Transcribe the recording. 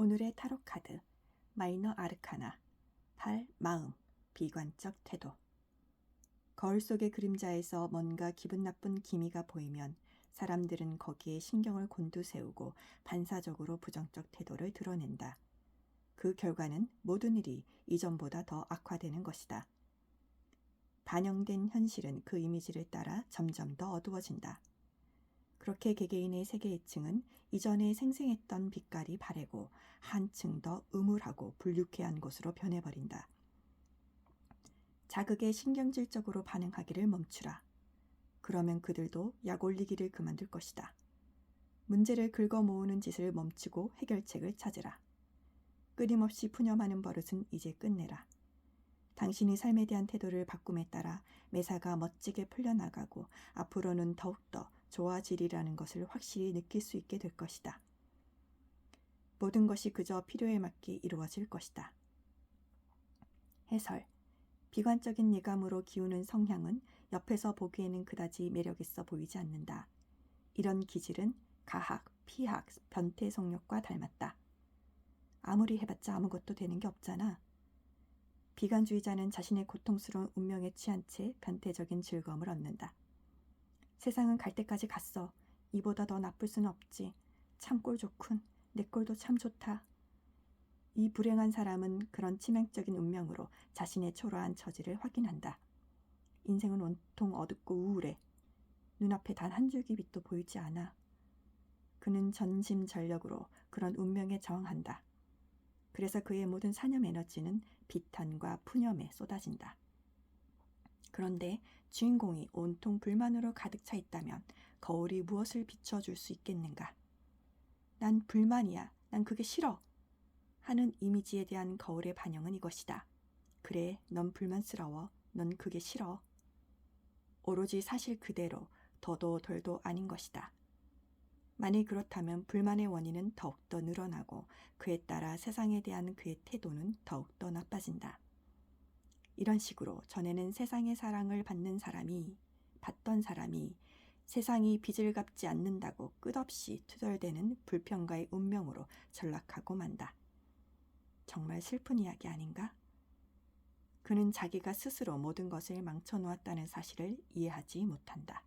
오늘의 타로 카드 마이너 아르카나 8 마음 비관적 태도 거울 속의 그림자에서 뭔가 기분 나쁜 기미가 보이면 사람들은 거기에 신경을 곤두세우고 반사적으로 부정적 태도를 드러낸다. 그 결과는 모든 일이 이전보다 더 악화되는 것이다. 반영된 현실은 그 이미지를 따라 점점 더 어두워진다. 그렇게 개개인의 세계 2층은 이전에 생생했던 빛깔이 바래고 한층 더 음울하고 불유쾌한 곳으로 변해버린다. 자극에 신경질적으로 반응하기를 멈추라. 그러면 그들도 약 올리기를 그만둘 것이다. 문제를 긁어 모으는 짓을 멈추고 해결책을 찾으라. 끊임없이 푸념하는 버릇은 이제 끝내라. 당신이 삶에 대한 태도를 바꿈에 따라 매사가 멋지게 풀려나가고 앞으로는 더욱더 좋아지리라는 것을 확실히 느낄 수 있게 될 것이다. 모든 것이 그저 필요에 맞게 이루어질 것이다. 해설 비관적인 예감으로 기우는 성향은 옆에서 보기에는 그다지 매력있어 보이지 않는다. 이런 기질은 가학, 피학, 변태 성욕과 닮았다. 아무리 해봤자 아무것도 되는 게 없잖아. 비관주의자는 자신의 고통스러운 운명에 취한 채 변태적인 즐거움을 얻는다. 세상은 갈 때까지 갔어. 이보다 더 나쁠 수는 없지. 참 꼴 좋군. 내 꼴도 참 좋다. 이 불행한 사람은 그런 치명적인 운명으로 자신의 초라한 처지를 확인한다. 인생은 온통 어둡고 우울해. 눈앞에 단 한 줄기 빛도 보이지 않아. 그는 전심전력으로 그런 운명에 저항한다. 그래서 그의 모든 사념 에너지는 비탄과 푸념에 쏟아진다. 그런데 주인공이 온통 불만으로 가득 차 있다면 거울이 무엇을 비춰줄 수 있겠는가? 난 불만이야. 난 그게 싫어. 하는 이미지에 대한 거울의 반영은 이것이다. 그래, 넌 불만스러워. 넌 그게 싫어. 오로지 사실 그대로 더도 덜도 아닌 것이다. 만일 그렇다면 불만의 원인은 더욱더 늘어나고 그에 따라 세상에 대한 그의 태도는 더욱더 나빠진다. 이런 식으로 전에는 세상의 사랑을 받는 사람이, 받던 사람이 세상이 빚을 갚지 않는다고 끝없이 투덜대는 불평가의 운명으로 전락하고 만다. 정말 슬픈 이야기 아닌가? 그는 자기가 스스로 모든 것을 망쳐놓았다는 사실을 이해하지 못한다.